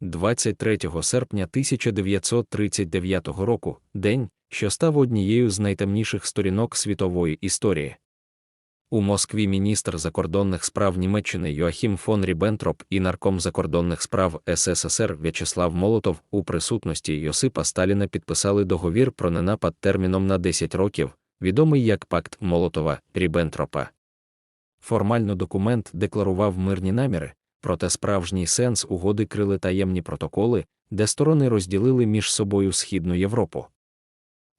23 серпня 1939 року, день, що став однією з найтемніших сторінок світової історії. У Москві міністр закордонних справ Німеччини Йоахім фон Ріббентроп і нарком закордонних справ СССР В'ячеслав Молотов у присутності Йосипа Сталіна підписали договір про ненапад терміном на 10 років, відомий як Пакт Молотова Ріббентропа. Формально документ декларував мирні наміри, проте справжній сенс угоди крили таємні протоколи, де сторони розділили між собою Східну Європу.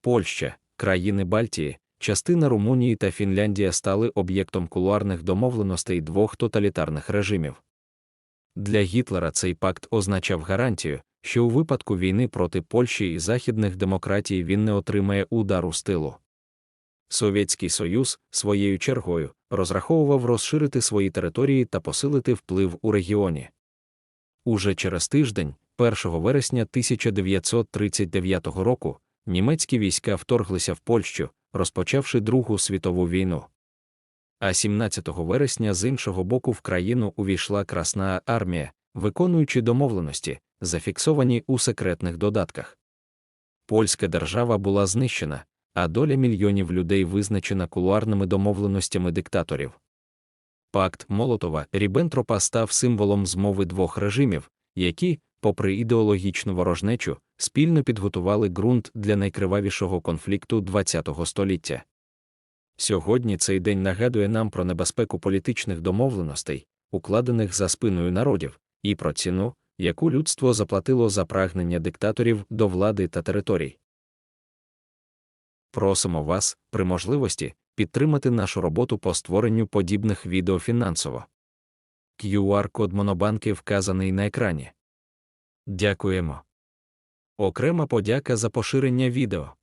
Польща, країни Бальтії, частина Румунії та Фінляндія стали об'єктом кулуарних домовленостей двох тоталітарних режимів. Для Гітлера цей пакт означав гарантію, що у випадку війни проти Польщі і західних демократій він не отримає удару з тилу. Совєтський Союз, своєю чергою, розраховував розширити свої території та посилити вплив у регіоні. Уже через тиждень, 1 вересня 1939 року, німецькі війська вторглися в Польщу, розпочавши Другу світову війну. А 17 вересня з іншого боку в країну увійшла Красна армія, виконуючи домовленості, зафіксовані у секретних додатках. Польська держава була знищена, а доля мільйонів людей визначена кулуарними домовленостями диктаторів. Пакт Молотова Ріббентропа став символом змови двох режимів, які, попри ідеологічну ворожнечу, спільно підготували ґрунт для найкривавішого конфлікту ХХ століття. Сьогодні цей день нагадує нам про небезпеку політичних домовленостей, укладених за спиною народів, і про ціну, яку людство заплатило за прагнення диктаторів до влади та територій. Просимо вас, при можливості, підтримати нашу роботу по створенню подібних відео фінансово. QR-код Монобанки вказаний на екрані. Дякуємо. Окрема подяка за поширення відео.